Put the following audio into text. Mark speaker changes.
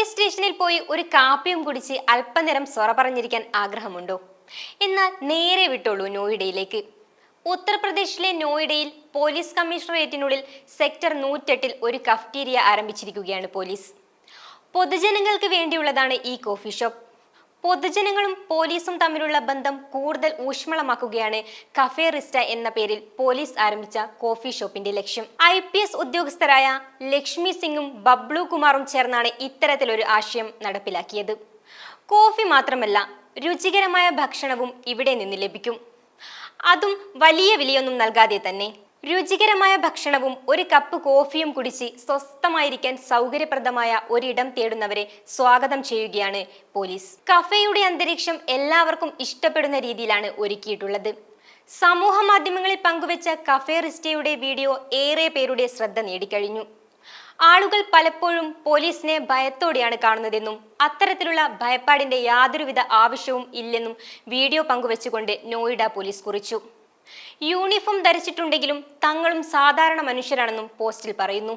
Speaker 1: Police സ്റ്റേഷനിൽ പോയി ഒരു കാപ്പിയും കുടിച്ച് അല്പനേരം സൊറ പറഞ്ഞിരിക്കാൻ ആഗ്രഹമുണ്ടോ? എന്നാൽ നേരെ വിട്ടോളൂ നോയിഡയിലേക്ക്. ഉത്തർപ്രദേശിലെ നോയിഡയിൽ പോലീസ് കമ്മീഷണറേറ്റിനുള്ളിൽ സെക്ടർ നൂറ്റെട്ടിൽ ഒരു കഫ്റ്റീരിയ ആരംഭിച്ചിരിക്കുകയാണ് പോലീസ്. പൊതുജനങ്ങൾക്ക് വേണ്ടിയുള്ളതാണ് ഈ കോഫി ഷോപ്പ്. പൊതുജനങ്ങളും പോലീസും തമ്മിലുള്ള ബന്ധം കൂടുതൽ ഊഷ്മളമാക്കുകയാണ് കഫേ റിസ്റ്റ എന്ന പേരിൽ പോലീസ് ആരംഭിച്ച കോഫി ഷോപ്പിന്റെ ലക്ഷ്യം. ഐ പി എസ് ഉദ്യോഗസ്ഥരായ ലക്ഷ്മി സിംഗും ബബ്ലു കുമാറും ചേർന്നാണ് ഇത്തരത്തിലൊരു ആശയം നടപ്പിലാക്കിയത്. കോഫി മാത്രമല്ല രുചികരമായ ഭക്ഷണവും ഇവിടെ നിന്ന് ലഭിക്കും. അതും വലിയ വിലയൊന്നും നൽകാതെ തന്നെ രുചികരമായ ഭക്ഷണവും ഒരു കപ്പ് കോഫിയും കുടിച്ച് സ്വസ്ഥമായിരിക്കാൻ സൗകര്യപ്രദമായ ഒരിടം തേടുന്നവരെ സ്വാഗതം ചെയ്യുകയാണ് പോലീസ്. കഫേയുടെ അന്തരീക്ഷം എല്ലാവർക്കും ഇഷ്ടപ്പെടുന്ന രീതിയിലാണ് ഒരുക്കിയിട്ടുള്ളത്. സമൂഹ മാധ്യമങ്ങളിൽ പങ്കുവച്ച കഫേ റിസ്റ്റയുടെ വീഡിയോ ഏറെ പേരുടെ ശ്രദ്ധ നേടിക്കഴിഞ്ഞു. ആളുകൾ പലപ്പോഴും പോലീസിനെ ഭയത്തോടെയാണ് കാണുന്നതെന്നും അത്തരത്തിലുള്ള ഭയപ്പാടിന്റെ യാതൊരുവിധ ആവശ്യവും ഇല്ലെന്നും വീഡിയോ പങ്കുവച്ചുകൊണ്ട് നോയിഡ പോലീസ് കുറിച്ചു. യൂണിഫോം ധരിച്ചിട്ടുണ്ടെങ്കിലും തങ്ങളും സാധാരണ മനുഷ്യരാണെന്നും പോസ്റ്റിൽ പറയുന്നു.